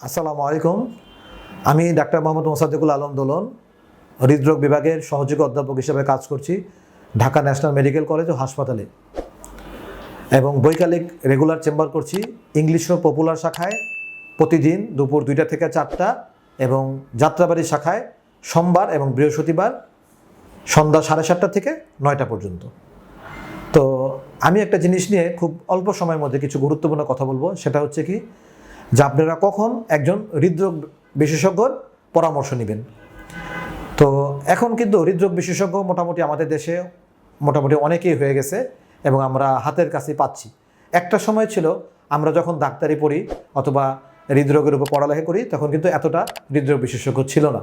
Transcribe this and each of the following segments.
আসসালামু আলাইকুম। আমি ডাক্তার মোহাম্মদ মোসাদ্দেকুল আলম দোলন, হৃদরোগ বিভাগের সহযোগী অধ্যাপক হিসেবে কাজ করছি ঢাকা ন্যাশনাল মেডিকেল কলেজ ও হাসপাতালে। এবং বৈকালিক রেগুলার চেম্বার করছি ইংলিশ ও পপুলার শাখায় প্রতিদিন দুপুর দুইটা থেকে চারটা এবং যাত্রাবাড়ি শাখায় সোমবার এবং বৃহস্পতিবার সন্ধ্যা সাড়ে সাতটা থেকে নয়টা পর্যন্ত। তো আমি একটা জিনিস নিয়ে খুব অল্প সময়ের মধ্যে কিছু গুরুত্বপূর্ণ কথা বলব, সেটা হচ্ছে কি যে আপনারা কখন একজন হৃদরোগ বিশেষজ্ঞর পরামর্শ নেবেন। তো এখন কিন্তু হৃদরোগ বিশেষজ্ঞ মোটামুটি আমাদের দেশে মোটামুটি অনেকেই হয়ে গেছে এবং আমরা হাতের কাছে পাচ্ছি। একটা সময় ছিল আমরা যখন ডাক্তারি পড়ি অথবা হৃদরোগের উপর পড়ালেখা করি তখন কিন্তু এতটা হৃদরোগ বিশেষজ্ঞ ছিল না।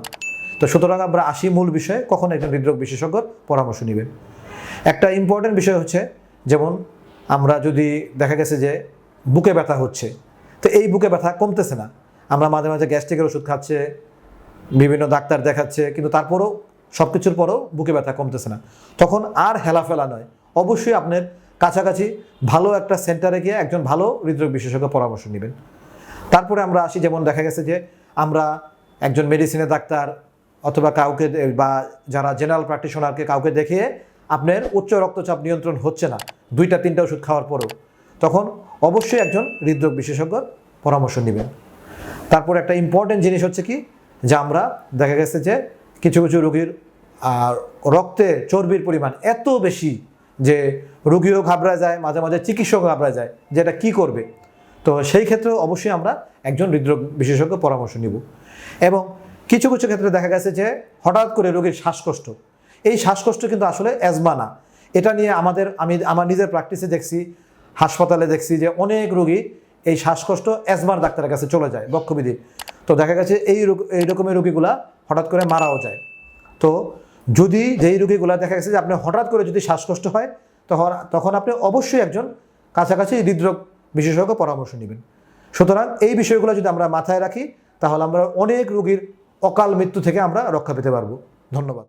তো সুতরাং আমরা আসি মূল বিষয়ে কখন একজন হৃদরোগ বিশেষজ্ঞর পরামর্শ নেবেন। একটা ইম্পর্টেন্ট বিষয় হচ্ছে যেমন আমরা যদি দেখা গেছে যে বুকে ব্যথা হচ্ছে তো এই বুকে ব্যথা কমতেছে না। আমরা মাঝে মাঝে গ্যাস্ট্রিকের ওষুধ খাচ্ছে, বিভিন্ন ডাক্তার দেখাচ্ছে, কিন্তু তারপরেও সব কিছুর পরেও বুকে ব্যথা কমতেছে না। তখন আর হেলাফেলা নয়। অবশ্যই আপনার কাছাকাছি ভালো একটা সেন্টারে গিয়ে একজন ভালো হৃদরোগ বিশেষজ্ঞ পরামর্শ নেবেন। তারপরে আমরা আসি, যেমন দেখা গেছে যে আমরা একজন মেডিসিনের ডাক্তার অথবা কাউকে বা যারা জেনারেল প্র্যাকটিশনারকে কাউকে দেখিয়ে আপনার উচ্চ রক্তচাপ নিয়ন্ত্রণ হচ্ছে না। দুইটা, তিনটা ওষুধ খাওয়ার পরেও। তখন অবশ্যই একজন হৃদরোগ বিশেষজ্ঞর পরামর্শ নেবেন। তারপর একটা ইম্পর্টেন্ট জিনিস হচ্ছে কি? যে আমরা দেখা গেছে যে কিছু কিছু রোগীর রক্তে চর্বির পরিমাণ এত বেশি যে রুগীও ঘাবড়া যায়, মাঝে মাঝে চিকিৎসক ঘাবড়া যায় যে এটা কী করবে? তো সেই ক্ষেত্রে অবশ্যই আমরা একজন হৃদরোগ বিশেষজ্ঞ পরামর্শ নিব। এবং কিছু কিছু ক্ষেত্রে দেখা গেছে যে হঠাৎ করে রোগীর শ্বাসকষ্ট। এই শ্বাসকষ্ট কিন্তু আসলে অ্যাজমা না। এটা নিয়ে আমাদের, আমি, আমার নিজের প্র্যাকটিসে দেখছি হাসপাতালে দেখছি যে অনেক রোগী এই শ্বাসকষ্ট অ্যাজমার ডাক্তারের কাছে চলে যায়, বক্ষবিধি। তো দেখা গেছে এই এই রকমের রোগীগুলা হঠাৎ করে মারাও যায়। তো যদি যেই রোগীগুলা দেখা গেছে যে আপনি হঠাৎ করে যদি শ্বাসকষ্ট হয়, তখন তখন আপনি অবশ্যই একজন কাছাকাছি হৃদরোগ বিশেষজ্ঞ পরামর্শ নেবেন। সুতরাং এই বিষয়গুলো যদি আমরা মাথায় রাখি, তাহলে আমরা অনেক রোগীর অকাল মৃত্যু থেকে আমরা রক্ষা পেতে পারব। ধন্যবাদ।